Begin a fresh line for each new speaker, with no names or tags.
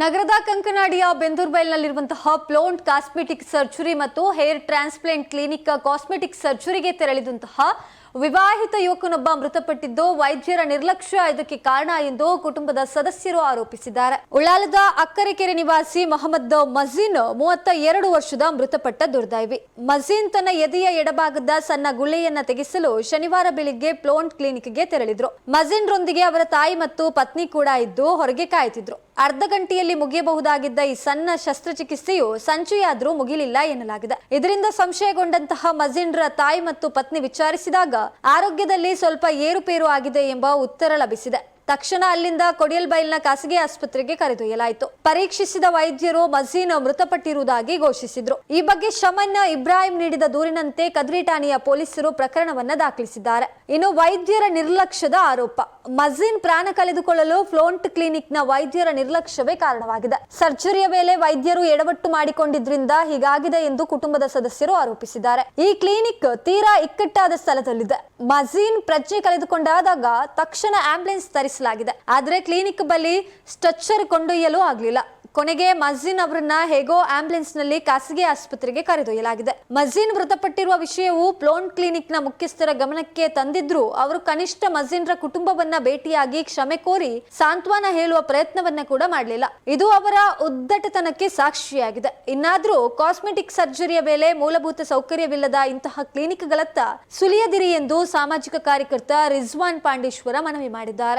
ನಗರದ ಕಂಕನಾಡಿಯ ಬೆಂದೂರ್ಬೈಲ್ನಲ್ಲಿರುವಂತಹ ಪ್ಲೋಂಟ್ ಕಾಸ್ಮೆಟಿಕ್ ಸರ್ಜರಿ ಮತ್ತು ಹೇರ್ ಟ್ರಾನ್ಸ್ಪ್ಲಾಂಟ್ ಕ್ಲಿನಿಕ್ ಕಾಸ್ಮೆಟಿಕ್ ಸರ್ಜರಿಗೆ ತೆರಳಿದಂತಹ ವಿವಾಹಿತ ಯುವಕನೊಬ್ಬ ಮೃತಪಟ್ಟಿದ್ದು, ವೈದ್ಯರ ನಿರ್ಲಕ್ಷ್ಯ ಇದಕ್ಕೆ ಕಾರಣ ಎಂದು ಕುಟುಂಬದ ಸದಸ್ಯರು ಆರೋಪಿಸಿದ್ದಾರೆ. ಉಳ್ಳಾಲದ ಅಕ್ಕರೆಕೆರೆ ನಿವಾಸಿ ಮೊಹಮ್ಮದ್ ಮಜೀನ್ ಮೂವತ್ತ ಎರಡು ವರ್ಷದ ಮೃತಪಟ್ಟ ದುರ್ದೈವಿ. ಮಜೀನ್ ತನ್ನ ಎದೆಯ ಎಡಭಾಗದ ಸಣ್ಣ ಗುಳ್ಳೆಯನ್ನ ತೆಗೆಸಲು ಶನಿವಾರ ಬೆಳಿಗ್ಗೆ ಪ್ಲೋಂಟ್ ಕ್ಲಿನಿಕ್ಗೆ ತೆರಳಿದ್ರು. ಮಜೀನ್ ರೊಂದಿಗೆ ಅವರ ತಾಯಿ ಮತ್ತು ಪತ್ನಿ ಕೂಡ ಇದ್ದು ಹೊರಗೆ ಕಾಯ್ತಿದ್ರು. ಅರ್ಧ ಗಂಟೆಯಲ್ಲಿ ಮುಗಿಯಬಹುದಾಗಿದ್ದ ಈ ಸಣ್ಣ ಶಸ್ತ್ರಚಿಕಿತ್ಸೆಯು ಸಂಚೆಯಾದರೂ ಮುಗಿಲಿಲ್ಲ ಎನ್ನಲಾಗಿದೆ. ಇದರಿಂದ ಸಂಶಯಗೊಂಡಂತಹ ಮಜಿನ್ರ ತಾಯಿ ಮತ್ತು ಪತ್ನಿ ವಿಚಾರಿಸಿದಾಗ ಆರೋಗ್ಯದಲ್ಲಿ ಸ್ವಲ್ಪ ಏರುಪೇರು ಆಗಿದೆ ಎಂಬ ಉತ್ತರ ಲಭಿಸಿದೆ. ತಕ್ಷಣ ಅಲ್ಲಿಂದ ಕೊಡಿಯಲ್ಬೈಲ್ನ ಖಾಸಗಿ ಆಸ್ಪತ್ರೆಗೆ ಕರೆದೊಯ್ಯಲಾಯಿತು. ಪರೀಕ್ಷಿಸಿದ ವೈದ್ಯರು ಮಜೀನ್ ಮೃತಪಟ್ಟಿರುವುದಾಗಿ ಘೋಷಿಸಿದ್ರು. ಈ ಬಗ್ಗೆ ಶಮನ್ ಇಬ್ರಾಹಿಂ ನೀಡಿದ ದೂರಿನಂತೆ ಕದ್ರಿ ಠಾಣೆಯ ಪೊಲೀಸರು ಪ್ರಕರಣವನ್ನ ದಾಖಲಿಸಿದ್ದಾರೆ. ಇನ್ನು ವೈದ್ಯರ ನಿರ್ಲಕ್ಷ್ಯದ ಆರೋಪ. ಮಜೀನ್ ಪ್ರಾಣ ಕಳೆದುಕೊಳ್ಳಲು ಫ್ಲೋಂಟ್ ಕ್ಲಿನಿಕ್ನ ವೈದ್ಯರ ನಿರ್ಲಕ್ಷ್ಯವೇ ಕಾರಣವಾಗಿದೆ. ಸರ್ಜರಿಯ ವೇಳೆ ವೈದ್ಯರು ಎಡವಟ್ಟು ಮಾಡಿಕೊಂಡಿದ್ರಿಂದ ಹೀಗಾಗಿದೆ ಎಂದು ಕುಟುಂಬದ ಸದಸ್ಯರು ಆರೋಪಿಸಿದ್ದಾರೆ. ಈ ಕ್ಲಿನಿಕ್ ತೀರಾ ಇಕ್ಕಟ್ಟಾದ ಸ್ಥಳದಲ್ಲಿದೆ. ಮಜೀನ್ ಪ್ರಜ್ಞೆ ಕಳೆದುಕೊಂಡಾದಾಗ ತಕ್ಷಣ ಆಂಬ್ಯುಲೆನ್ಸ್ ತರಿಸಲಾಗಿದೆ. ಆದರೆ ಕ್ಲಿನಿಕ್ ಬಳಿ ಸ್ಟ್ರಕ್ಚರ್ ಕೊಂಡೊಯ್ಯಲು ಆಗಲಿಲ್ಲ. ಕೊನೆಗೆ ಮಜೀನ್ ಅವರನ್ನ ಹೇಗೋ ಆಂಬ್ಯುಲೆನ್ಸ್ನಲ್ಲಿ ಖಾಸಗಿ ಆಸ್ಪತ್ರೆಗೆ ಕರೆದೊಯ್ಯಲಾಗಿದೆ. ಮಜೀನ್ ಮೃತಪಟ್ಟಿರುವ ವಿಷಯವು ಪ್ಲೋನ್ ಕ್ಲಿನಿಕ್ನ ಮುಖ್ಯಸ್ಥರ ಗಮನಕ್ಕೆ ತಂದಿದ್ರು ಅವರು ಕನಿಷ್ಠ ಮಜೀನ್ರ ಕುಟುಂಬವನ್ನ ಭೇಟಿಯಾಗಿ ಕ್ಷಮೆ ಕೋರಿ ಸಾಂತ್ವನ ಹೇಳುವ ಪ್ರಯತ್ನವನ್ನ ಕೂಡ ಮಾಡಲಿಲ್ಲ. ಇದು ಅವರ ಉದ್ದಟತನಕ್ಕೆ ಸಾಕ್ಷಿಯಾಗಿದೆ. ಇನ್ನಾದ್ರೂ ಕಾಸ್ಮೆಟಿಕ್ ಸರ್ಜರಿಯ ವೇಳೆ ಮೂಲಭೂತ ಸೌಕರ್ಯವಿಲ್ಲದ ಇಂತಹ ಕ್ಲಿನಿಕ್ಗಳತ್ತ ಸುಲಿಯದಿರಿ ಎಂದು ಸಾಮಾಜಿಕ ಕಾರ್ಯಕರ್ತ ರಿಜ್ವಾನ್ ಪಾಂಡೇಶ್ವರ ಮನವಿ ಮಾಡಿದ್ದಾರೆ.